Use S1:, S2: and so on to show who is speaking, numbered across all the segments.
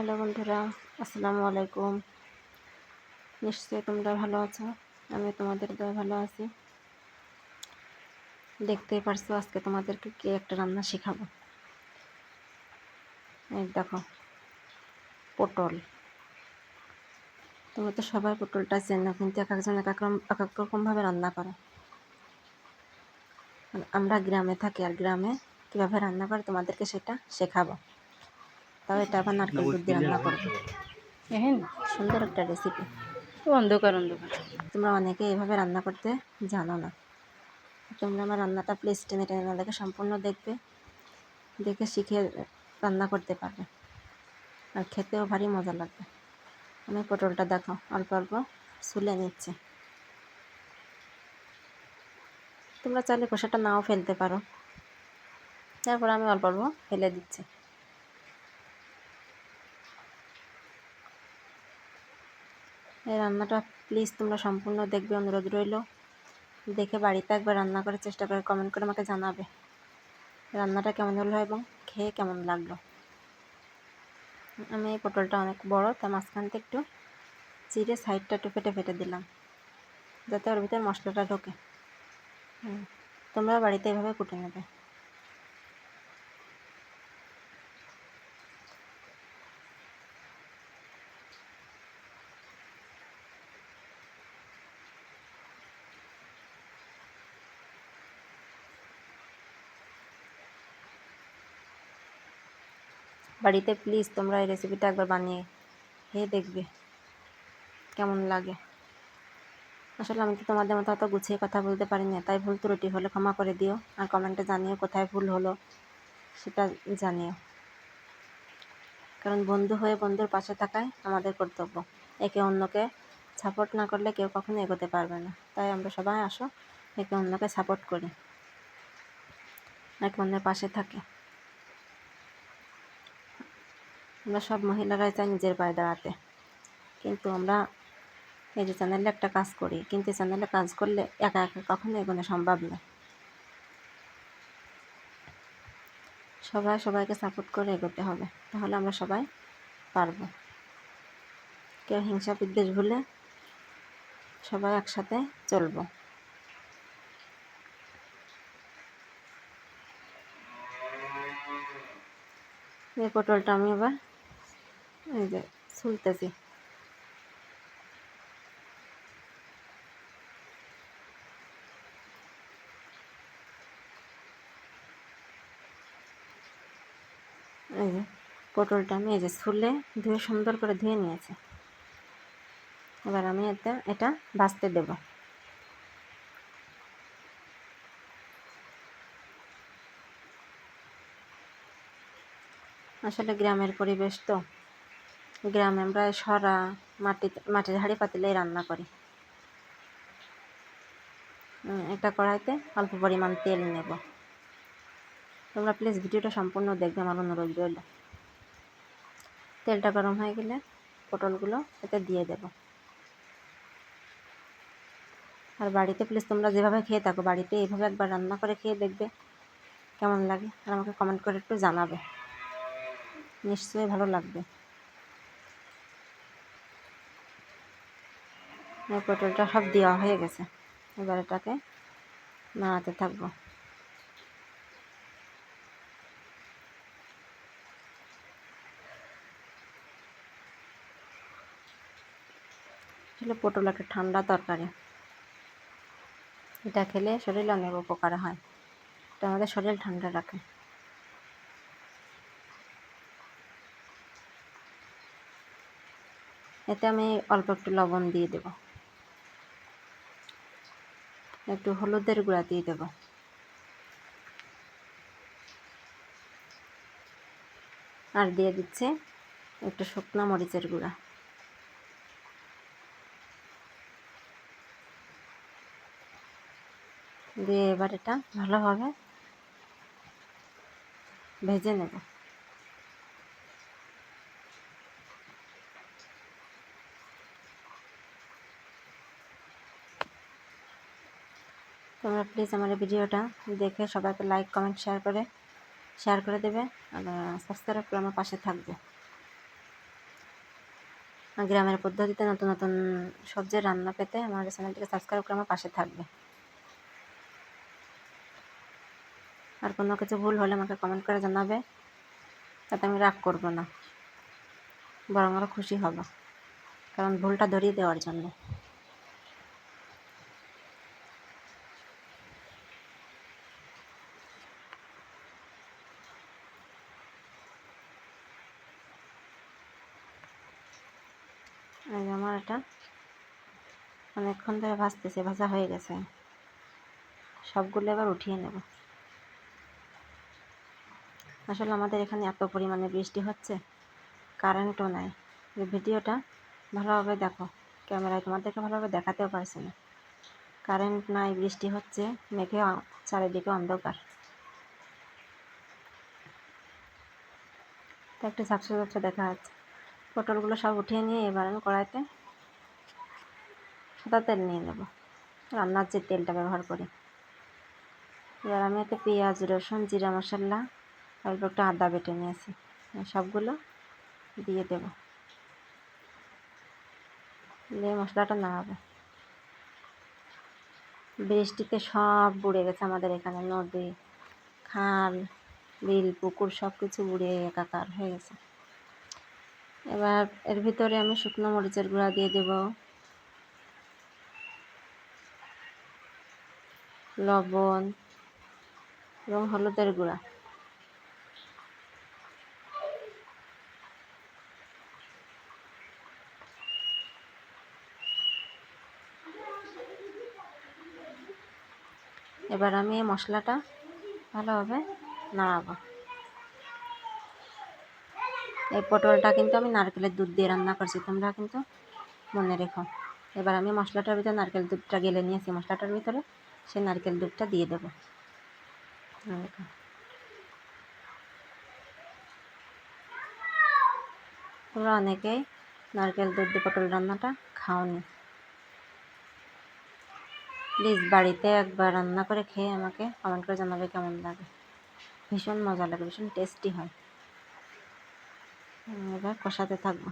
S1: Hello বন্ধুরা, আসসালামু আলাইকুম। নিশ্চয়ই তোমরা ভালো আছো, আমি তোমাদের দয় ভালো আছি। দেখতেই পারছ আজকে তোমাদেরকে কি একটা রান্না শেখাবো। এই দেখো, পটল। তোমরা তো সবাই পটলটা চেনো, কিন্তু এক একজন এক এক এক এক রকমভাবে রান্না করে। আমরা গ্রামে থাকি, আর গ্রামে কীভাবে রান্না করে তোমাদেরকে সেটা শেখাবো। তাও এটা আবার নারকেল দুধ দিয়ে রান্না করব
S2: এহেন?
S1: সুন্দর একটা রেসিপি
S2: অন্ধকার অন্ধকার।
S1: তোমরা অনেকে এভাবে রান্না করতে জানো না। তোমরা আমার রান্নাটা প্লিজ টেনে টেনে না দেখে সম্পূর্ণ দেখবে দেখে শিখে রান্না করতে পারবে। আর খেতেও ভারী মজা লাগবে। আমি পটলটা দেখো অল্প অল্প সুলে নিচ্ছে। তোমরা চাইলে খোসাটা নাও ফেলতে পারো। তারপর আমি অল্প অল্প ফেলে দিচ্ছি। এই রান্নাটা প্লিজ তোমরা সম্পূর্ণ দেখবে, অনুরোধ রইল। দেখে বাড়িতে একবার রান্না করার চেষ্টা করে কমেন্ট করে আমাকে জানাবে। রান্নাটা কেমন হলো এবং খেয়ে কেমন লাগল। আমি এই পটলটা অনেক বড় মাঝখান থেকে একটু চিড়ে সাইডটা একটু ফেটে ফেটে দিলাম, যাতে ওর ভিতরে মশলাটা ঢোকে। তোমরা বাড়িতে এভাবে কুটে নেবে। বাড়িতে প্লিজ তোমরা এই রেসিপিটা একবার বানিয়ে খেয়ে দেখবে। কেমন লাগে? আসলে আমি তো তোমাদের মতো অত গুছিয়ে কথা বলতে পারি না তাই ভুল ত্রুটি হলে ক্ষমা করে দিও। আর কমেন্টে জানিও কোথায় ভুল হলো, সেটা জানিও। কারণ বন্ধু হয়ে বন্ধুর পাশে থাকাই আমাদের কর্তব্য। একে অন্যকে সাপোর্ট না করলে কেউ কখনো এগোতে পারবে না। তাই আমরা সবাই আসো, একে অন্যকে সাপোর্ট করি। একে অন্যের পাশে থাকি। আমরা সব মহিলারাই চাই নিজের পায়ে দাঁড়াতে। কিন্তু আমরা এই যে চ্যানেলে একটা কাজ করি, কিন্তু চ্যানেলে কাজ করলে একা একা কখনো এগোনো সম্ভব না। সবাই সবাইকে সাপোর্ট করে এগোতে হবে, তাহলে আমরা সবাই পারব। কেউ হিংসা বিদ্বেষ ভুলে সবাই একসাথে চলবো। এই পটলটা আমি এবার এই যে, ছুলতেছি। এই যে, পটলটা আমি এই যে ছুলে ধুয়ে সুন্দর করে ধুয়ে নিয়েছি। এবার আমি এতে, এটা ভাজতে দেব। আসলে গ্রামের পরিবেশ তো গ্রামে আমরা সরা মাটি, মাটির হাঁড়ি পাতিলেই রান্না করি। এটা কড়াইতে অল্প পরিমাণ তেল নেব। তোমরা প্লিজ ভিডিওটা সম্পূর্ণ দেখবে, আমার অনুরোধ রইল। তেলটা গরম হয়ে গেলে পটলগুলো এতে দিয়ে দেব। আর বাড়িতে প্লিজ তোমরা যেভাবে খেয়ে থাকো, বাড়িতে এইভাবে একবার রান্না করে খেয়ে দেখবে কেমন লাগে। আর আমাকে কমেন্ট করে একটু জানাবে। নিশ্চয়ই ভালো লাগবে। পটলটা সব দেওয়া হয়ে গেছে। এবার এটাকে নাড়াতে থাকব। আসলে পটল একটা ঠান্ডা তরকারি। এটা খেলে শরীর অনেক উপকার হয়। এটা আমাদের শরীর ঠান্ডা রাখে। এতে আমি অল্প একটু লবণ দিয়ে দেব। একটু হলুদের গুঁড়া দিয়ে দেব। আর দিয়ে দিচ্ছে একটু শুকনো মরিচের গুঁড়া। দিয়ে এবার এটা ভালোভাবে ভেজে নেব। তোমরা প্লিজ আমার ভিডিওটা। দেখে সবাইকে লাইক কমেন্ট শেয়ার করে শেয়ার করে দেবে। আর সাবস্ক্রাইব করে আমার পাশে থাকবে। গ্রামের পদ্ধতিতে নতুন নতুন সবজির রান্না পেতে আমার চ্যানেলটিকে সাবস্ক্রাইব করে আমার পাশে থাকবে। আর কোনো কিছু ভুল হলে আমাকে কমেন্ট করে জানাবে। তাতে আমি রাগ করব না। বরং আরও খুশি হব। কারণ ভুলটা ধরিয়ে দেওয়ার জন্য এই যে আমার এটা অনেকক্ষণ ধরে ভাজতেছে, ভাজা হয়ে গেছে। সবগুলো এবার উঠিয়ে নেব। আসলে আমাদের এখানে এত পরিমাণে বৃষ্টি হচ্ছে, কারেন্টও নাই। ভিডিওটা ভালোভাবে দেখো, ক্যামেরায় তোমাদেরকে ভালোভাবে দেখাতেও পারছি না। কারেন্ট নাই, বৃষ্টি হচ্ছে, মেঘে চারিদিকে অন্ধকার। তো একটু ঝাপসা ঝাপসা দেখা যাচ্ছে। পটলগুলো সব উঠিয়ে নিয়ে এবার আমি কড়াইতে সাদা তেল নিয়ে নেব। রান্নার যে তেলটা ব্যবহার করি। এবার আমি এতে পেঁয়াজ, রসুন, জিরা মশলা, অল্প একটু আদা বেটে নিয়েছি। সবগুলো দিয়ে দেব। দিয়ে মশলাটা নাড়াবো। বৃষ্টিতে সব বুড়ে গেছে আমাদের এখানে। নদী, খাল, বিল, পুকুর সব কিছু বুড়ে একাকার হয়ে গেছে। এবার এর ভিতরে আমি শুকনো মরিচের গুঁড়া দিয়ে দেব। লবণ, এবং হলুদের গুঁড়া। এবার আমি এই মশলাটা ভালোভাবে নাড়াবো। এই পটলটা কিন্তু আমি নারকেলের দুধ দিয়ে রান্না করছি, তোমরা কিন্তু মনে রেখো। এবার আমি মশলাটার ভিতরে নারকেল দুধটা গেলে নিয়েছি। মশলাটার ভিতরে সেই নারকেল দুধটা দিয়ে দেবো। তোমরা অনেকেই নারকেল দুধ দিয়ে পটল রান্নাটা খাওনি। প্লিজ বাড়িতে একবার রান্না করে খেয়ে আমাকে কমেন্ট করে জানাবে কেমন লাগে। ভীষণ মজা লাগে, ভীষণ টেস্টি হয়। এবার কষাতে থাকব।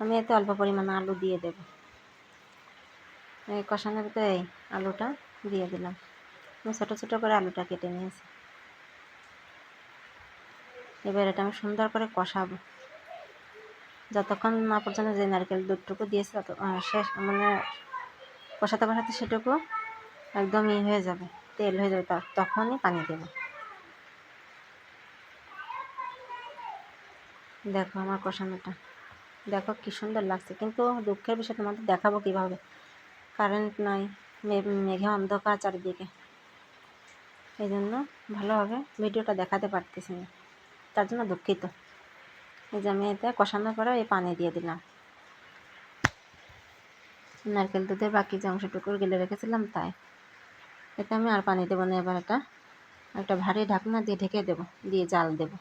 S1: আমি এতে অল্প পরিমাণে আলু দিয়ে দেব। এই কষানোর ভিতরে আলুটা দিয়ে দিলাম। আমি ছোটো ছোটো করে আলুটা কেটে নিয়েছি। এবার এটা আমি সুন্দর করে কষাবো। যতক্ষণ না পর্যন্ত যে নারকেল দুধটুকু দিয়েছে তত শেষ মানে কষাতে কষাতে সেটুকু একদম ই হয়ে যাবে, তেল হয়ে যাবে তখনই পানি দেবো। দেখো আমার কষানোটা। দেখো কি সুন্দর লাগছে। কিন্তু দুঃখের বিষয় তোমাদের দেখাবো কীভাবে। কারেন্ট নাই মেঘে অন্ধকার চারিদিকে। এই জন্য ভালোভাবে ভিডিওটা দেখাতে পারতেছি না। তার জন্য দুঃখিত। এই যে আমি এতে কষানোর পরে এই পানি দিয়ে দিলাম। নারকেল দুধের বাকি যে অংশটুকু গেলে রেখেছিলাম তাই। এতে আমি আর পানি দেবো না, এবার এটা একটা ভারী ঢাকনা দিয়ে ঢেকে দেবো, দিয়ে জাল দেবো।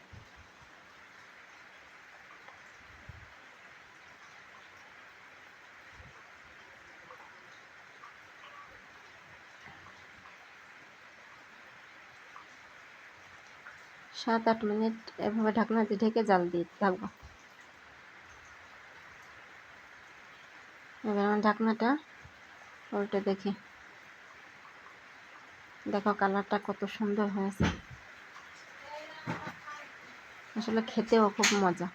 S1: সাত আট মিনিট এভাবে ঢাকনা দিয়ে ঢেকে জাল দিয়ে থাকব এবার আমার ঢাকনাটা উল্টে দেখি। দেখো কালারটা কত সুন্দর হয়েছে। আসলে খেতেও খুব মজা।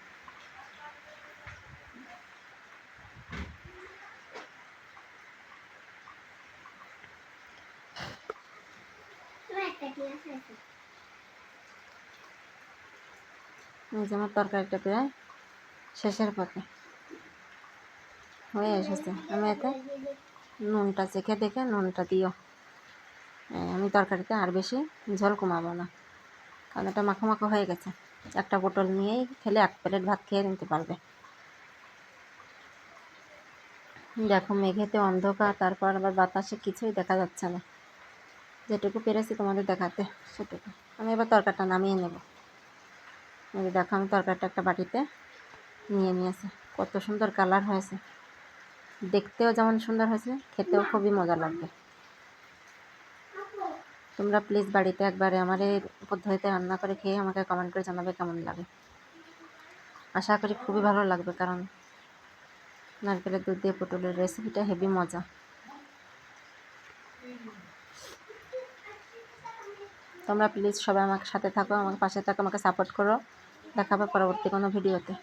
S1: যে আমার তরকারিটা প্রায় শেষের পথে। হয়ে এসেছে। আমি এতে নুনটা চেখে দেখে নুনটা দিও। আমি তরকারিতে আর বেশি ঝোল কমাবো না। কারণ এটা মাখো মাখো হয়ে গেছে। একটা পটল নিয়েই খেলে এক প্লেট ভাত খেয়ে নিতে পারবে। দেখো, মেঘেতে অন্ধকার, তারপর আবার বাতাসে কিছুই দেখা যাচ্ছে না। যেটুকু পেরেছি তোমাদের দেখাতে সেটুকু। আমি এবার তরকারিটা নামিয়ে নেব। এই দেখো, আমি তরকারিটা একটা বাটিতে নিয়ে নিয়েছি। কত সুন্দর কালার হয়েছে। দেখতেও যেমন সুন্দর হয়েছে, খেতেও খুবই মজা লাগবে। তোমরা প্লিজ বাড়িতে একবারে আমার এই পদ্ধতিতে রান্না করে খেয়ে আমাকে কমেন্ট করে জানাবে কেমন লাগে। আশা করি খুবই ভালো লাগবে, কারণ নারকেলের দুধ দিয়ে পটলের রেসিপিটা হেভি মজা। তোমরা প্লিজ সবাই আমার সাথে থাকো, আমার পাশে থাকো, আমাকে সাপোর্ট করো। দেখাবে পরবর্তী কোনো ভিডিওতে